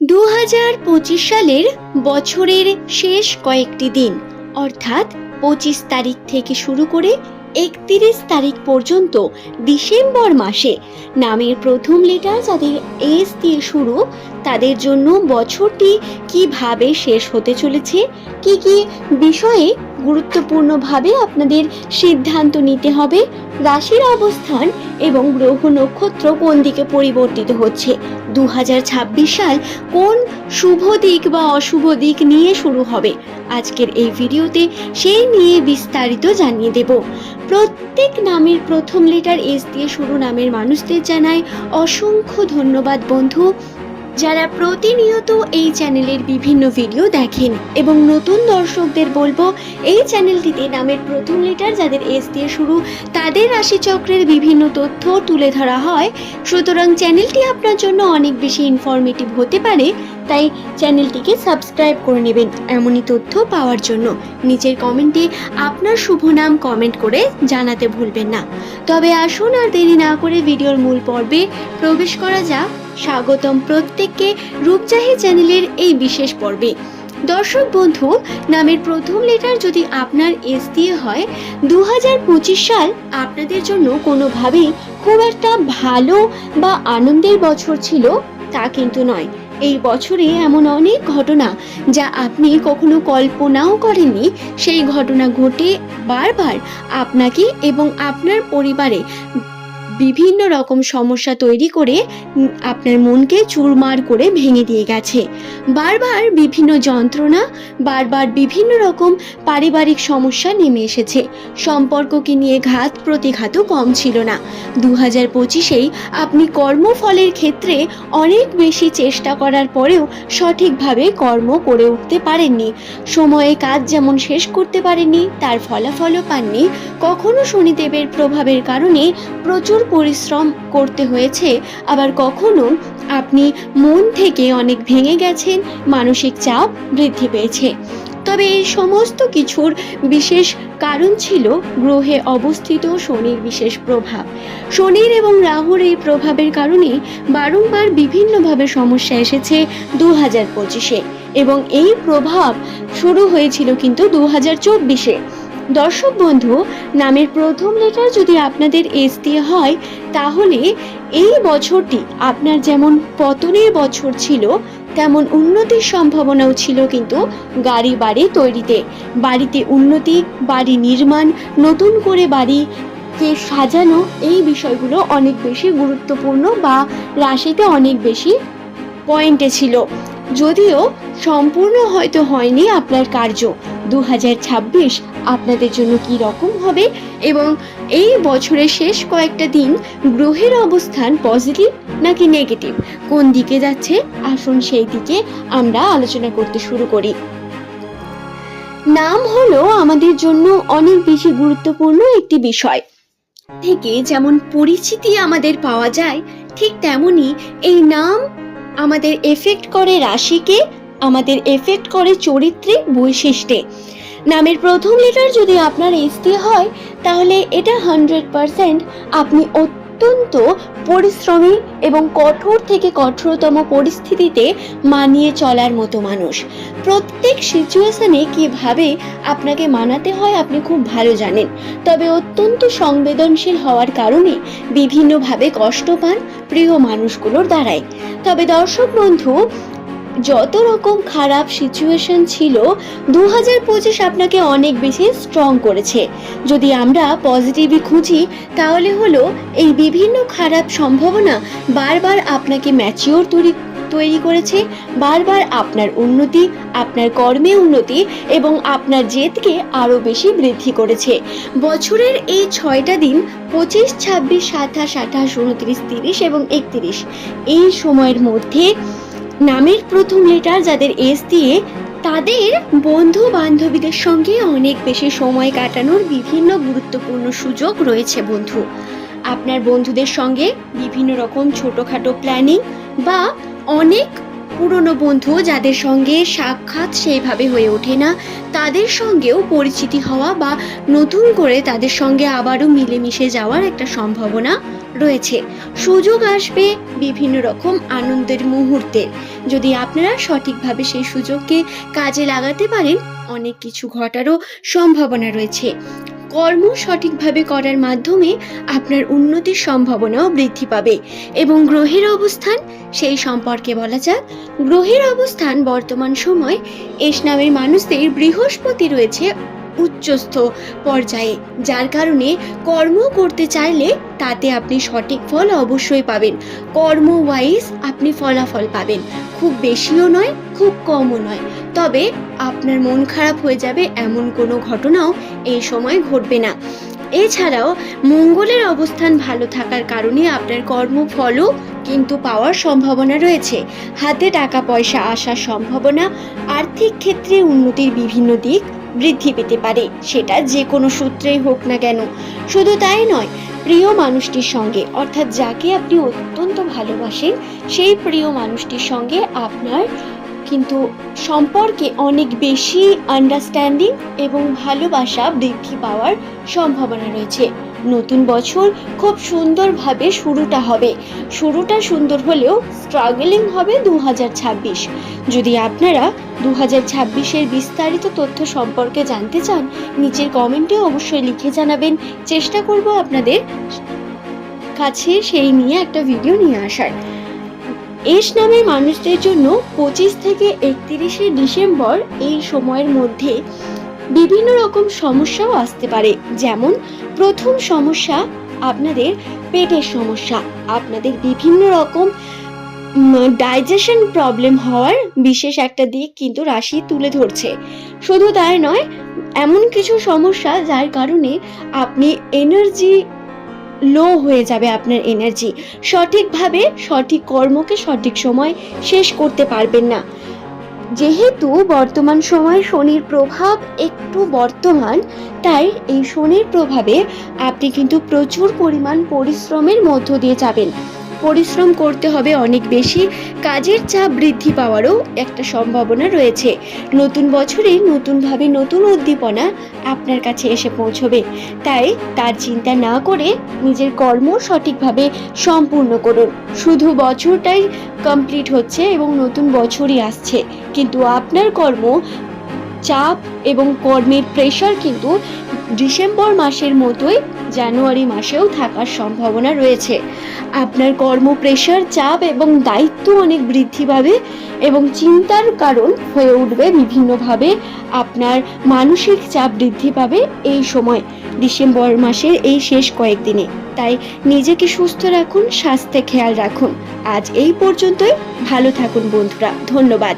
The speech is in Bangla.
দু হাজার পঁচিশ সালের বছরের শেষ কয়েকটি দিন, অর্থাৎ পঁচিশ তারিখ থেকে শুরু করে একত্রিশ তারিখ পর্যন্ত ডিসেম্বর মাসে নামের প্রথম লেটার যাদের এস দিয়ে শুরু, তাদের জন্য বছরটি কীভাবে শেষ হতে চলেছে, কি কি বিষয়ে গুরুত্বপূর্ণভাবে আপনাদের সিদ্ধান্ত নিতে হবে। রাশির অবস্থান এবং গ্রহ নক্ষত্র কোন দিকে পরিবর্তিত হচ্ছে? দু সাল কোন শুভ দিক বা অশুভ দিক নিয়ে শুরু হবে? আজকের এই ভিডিওতে সেই নিয়ে বিস্তারিত জানিয়ে দেব। প্রত্যেক নামের প্রথম লেটার এস দিয়ে শুরু নামের মানুষদের জানায় অসংখ্য ধন্যবাদ বন্ধু। যারা প্রতিনিয়ত এই চ্যানেলের বিভিন্ন ভিডিও দেখেন এবং নতুন দর্শকদের বলব, এই চ্যানেলটিতে নামের প্রথম লেটার যাদের এস দিয়ে শুরু, তাদের রাশিচক্রের বিভিন্ন তথ্য তুলে ধরা হয়। সুতরাং চ্যানেলটি আপনার জন্য অনেক বেশি ইনফরমেটিভ হতে পারে, তাই চ্যানেলটিকে সাবস্ক্রাইব করে নেবেন এমনই তথ্য পাওয়ার জন্য। নিচের কমেন্টে আপনার শুভ নাম কমেন্ট করে জানাতে ভুলবেন না। তবে আসুন আর দেরি না করে ভিডিওর মূল পর্বে প্রবেশ করা যাক। স্বাগতম প্রত্যেককে রূপজাহি চ্যানেলের এই বিশেষ পর্বে। দর্শক বন্ধু, নামের প্রথম লেটার যদি আপনার এস দিয়ে হয় দু হাজার পঁচিশ সাল আপনাদের জন্য কোনোভাবেই খুব একটা ভালো বা আনন্দের বছর ছিল তা কিন্তু নয়। এই বছরে এমন অনেক ঘটনা যা আপনি কখনো কল্পনাও করেননি। সেই ঘটনা ঘটে বারবার আপনাকে এবং আপনার পরিবারে বিভিন্ন রকম সমস্যা তৈরি করে আপনার মনকে চুরমার করে ভেঙে দিয়ে গেছে। বারবার বিভিন্ন যন্ত্রণা, বারবার বিভিন্ন রকম পারিবারিক সমস্যা নেমে এসেছে। সম্পর্ককে নিয়ে ঘাত প্রতিঘাতও কম ছিল না। দু হাজার পঁচিশেই আপনি কর্মফলের ক্ষেত্রে অনেক বেশি চেষ্টা করার পরেও সঠিকভাবে কর্ম করে উঠতে পারেননি। সময়ে কাজ যেমন শেষ করতে পারেননি, তার ফলাফলও পাননি। কখনো শনিদেবের প্রভাবের কারণে প্রচুর পরিশ্রম করতে হয়েছে, আবার কখনো আপনি মন থেকে অনেক ভেঙে গেছেন, মানসিক চাপ বৃদ্ধি পেয়েছে। তবে এই সমস্ত কিছুর বিশেষ কারণ ছিল গ্রহে অবস্থিত শনির বিশেষ প্রভাব। শনির এবং রাহুর এই প্রভাবের কারণে বারংবার বিভিন্নভাবে সমস্যা এসেছে দু হাজার পঁচিশে, এবং এই প্রভাব শুরু হয়েছিল কিন্তু দু হাজার চব্বিশে। দর্শক বন্ধু, নামের প্রথম লেটার যদি আপনাদের এস দিয়ে হয়, তাহলে এই বছরটি আপনার যেমন পতনের বছর ছিল, তেমন উন্নতির সম্ভাবনাও ছিল কিন্তু গাড়ি বাড়ি তৈরিতে। বাড়িতে উন্নতি, বাড়ি নির্মাণ, নতুন করে বাড়ি বাড়িকে সাজানো, এই বিষয়গুলো অনেক বেশি গুরুত্বপূর্ণ বা রাশিতে অনেক বেশি পয়েন্টে ছিল। যদিও সম্পূর্ণ হয়তো হয়নি আপনার কার্য। দু হাজার ছাব্বিশ আপনাদের জন্য কি রকম হবে এবং এই বছরের শেষ কয়েকটা দিন গ্রহের অবস্থান পজিটিভ নাকি নেগেটিভ? কোন দিকে যাচ্ছে? আসুন সেই দিকে আমরা আলোচনা করতে শুরু করি। নাম হলো আমাদের জন্য অনেক বেশি গুরুত্বপূর্ণ একটি বিষয়। থেকে যেমন পরিচিতি আমাদের পাওয়া যায়, ঠিক তেমনি এই নাম আমাদের এফেক্ট করে রাশিকে, আমাদের এফেক্ট করে চরিত্রিক বৈশিষ্ট্যে। নামের প্রথম লেটার যদি আপনার এসটি হয়, তাহলে এটা হান্ড্রেড পারসেন্ট আপনি অত্যন্ত পরিশ্রমী এবং কঠোর থেকে কঠোরতম পরিস্থিতিতে মানিয়ে চলার মতো মানুষ। প্রত্যেক সিচুয়েশনে কীভাবে আপনাকে মানাতে হয় আপনি খুব ভালো জানেন। তবে অত্যন্ত সংবেদনশীল হওয়ার কারণে বিভিন্নভাবে কষ্ট পান প্রিয় মানুষগুলোর দ্বারাই। তবে দর্শক বন্ধু যত রকম খারাপ সিচুয়েশন ছিল দু হাজার পঁচিশ আপনাকে অনেক বেশি স্ট্রং করেছে। যদি আমরা পজিটিভই খুঁজি, তাহলে হলো এই বিভিন্ন খারাপ সম্ভাবনা বারবার আপনাকে ম্যাচিওর তৈরি তৈরি করেছে, বারবার আপনার উন্নতি, আপনার কর্মে উন্নতি এবং আপনার জেদকে আরও বেশি বৃদ্ধি করেছে। বছরের এই ছয়টা দিন, পঁচিশ, ছাব্বিশ, সাতাশ, আঠাশ, উনত্রিশ, তিরিশ এবং একত্রিশ, এই সময়ের মধ্যে নামের প্রথম লেটার যাদের এস দিয়ে, তাদের বন্ধু বান্ধবীদের সঙ্গে অনেক বেশি সময় কাটানোর বিভিন্ন গুরুত্বপূর্ণ সুযোগ রয়েছে, বন্ধু। আপনার বন্ধুদের সঙ্গে বিভিন্ন রকম ছোটোখাটো প্ল্যানিং বা অনেক পুরনো বন্ধু যাদের সঙ্গে সাক্ষাৎ সেইভাবে হয়ে ওঠে না, তাদের সঙ্গেও পরিচিতি হওয়া বা নতুন করে তাদের সঙ্গে আবারও মিলেমিশে যাওয়ার একটা সম্ভাবনা রয়েছে। সুযোগ আসবে বিভিন্ন রকম আনন্দের মুহূর্তে। যদি আপনারা সঠিকভাবে সেই সুযোগকে কাজে লাগাতে পারেন, অনেক কিছু ঘটারও সম্ভাবনা রয়েছে। কর্ম সঠিকভাবে করার মাধ্যমে আপনার উন্নতির সম্ভাবনাও বৃদ্ধি পাবে এবং গ্রহের অবস্থান, সেই সম্পর্কে বলা যাক, গ্রহের অবস্থান বর্তমান সময়, এস নামের মানুষদের বৃহস্পতি রয়েছে উচ্চস্থ পর্যায়ে, যার কারণে কর্ম করতে চাইলে তাতে আপনি সঠিক ফল অবশ্যই পাবেন। কর্ম ওয়াইজ আপনি ফলাফল পাবেন। খুব বেশিও নয়, খুব কমও নয়। তবে আপনার মন খারাপ হয়ে যাবে এমন কোনো ঘটনাও এই সময় ঘটবে না। এছাড়াও মঙ্গলের অবস্থান ভালো থাকার কারণে আপনার কর্মফলও কিন্তু পাওয়ার সম্ভাবনা রয়েছে। হাতে টাকা পয়সা আসার সম্ভাবনা, আর্থিক ক্ষেত্রে উন্নতির বিভিন্ন দিক বৃদ্ধি পেতে পারে। সেটা যে কোনো সূত্রেই হোক না কেন। শুধু তাই নয়, প্রিয় মানুষটির সঙ্গে, অর্থাৎ যাকে আপনি অত্যন্ত ভালোবাসেন, সেই প্রিয় মানুষটির সঙ্গে আপনার কিন্তু সম্পর্কে অনেক বেশি আন্ডারস্ট্যান্ডিং এবং ভালোবাসা বৃদ্ধি পাওয়ার সম্ভাবনা রয়েছে। নতুন বছর খুব সুন্দরভাবে শুরুটা হবে। শুরুটা সুন্দর হলেও স্ট্রাগলিং হবে দু হাজার ছাব্বিশ। যদি আপনারা দু হাজার ছাব্বিশের বিস্তারিত তথ্য সম্পর্কে জানতে চান, নিচের কমেন্টে অবশ্যই লিখে জানাবেন। চেষ্টা করব আপনাদের কাছে সেই নিয়ে একটা ভিডিও নিয়ে আসার। এস নামের মানুষদের জন্য পঁচিশ থেকে একত্রিশে ডিসেম্বর এই সময়ের মধ্যে বিভিন্ন রকম সমস্যাও আসতে পারে। যেমন, প্রথম সমস্যা আপনাদের পেটের সমস্যা। আপনাদের বিভিন্ন রকম ডাইজেশন প্রবলেম হওয়ার বিশেষ একটা দিক কিন্তু রাশি তুলে ধরছে। শুধু তাই নয়, এমন কিছু সমস্যা যার কারণে আপনি এনার্জি লো হয়ে যাবে আপনার এনার্জি সঠিকভাবে সঠিক কর্মকে সঠিক সময় শেষ করতে পারবেন না। যেহেতু বর্তমান সময় শনির প্রভাব একটু বর্তমান, তাই এই শনির প্রভাবে আপনি কিন্তু প্রচুর পরিমাণ পরিশ্রমের মধ্য দিয়ে যাবেন। পরিশ্রম করতে হবে অনেক বেশি, কাজের চাপ বৃদ্ধি পাওয়ারও একটা সম্ভাবনা রয়েছে। নতুন বছরে নতুনভাবে নতুন উদ্দীপনা আপনার কাছে এসে পৌঁছবে। তাই তার চিন্তা না করে নিজের কর্ম সঠিকভাবে সম্পূর্ণ করুন। শুধু বছরটাই কমপ্লিট হচ্ছে এবং নতুন বছরই আসছে। কিন্তু আপনার কর্ম চাপ এবং কর্মের প্রেশার কিন্তু ডিসেম্বর মাসের মতোই জানুয়ারি মাসেও থাকার সম্ভাবনা রয়েছে। আপনার কর্ম প্রেশার চাপ এবং দায়িত্ব অনেক বৃদ্ধি পাবে এবং চিন্তার কারণ হয়ে উঠবে বিভিন্নভাবে। আপনার মানসিক চাপ বৃদ্ধি পাবে এই সময়, ডিসেম্বর মাসের এই শেষ কয়েকদিনে। তাই নিজেকে সুস্থ রাখুন, স্বাস্থ্যে খেয়াল রাখুন। আজ এই পর্যন্তই। ভালো থাকুন বন্ধুরা। ধন্যবাদ।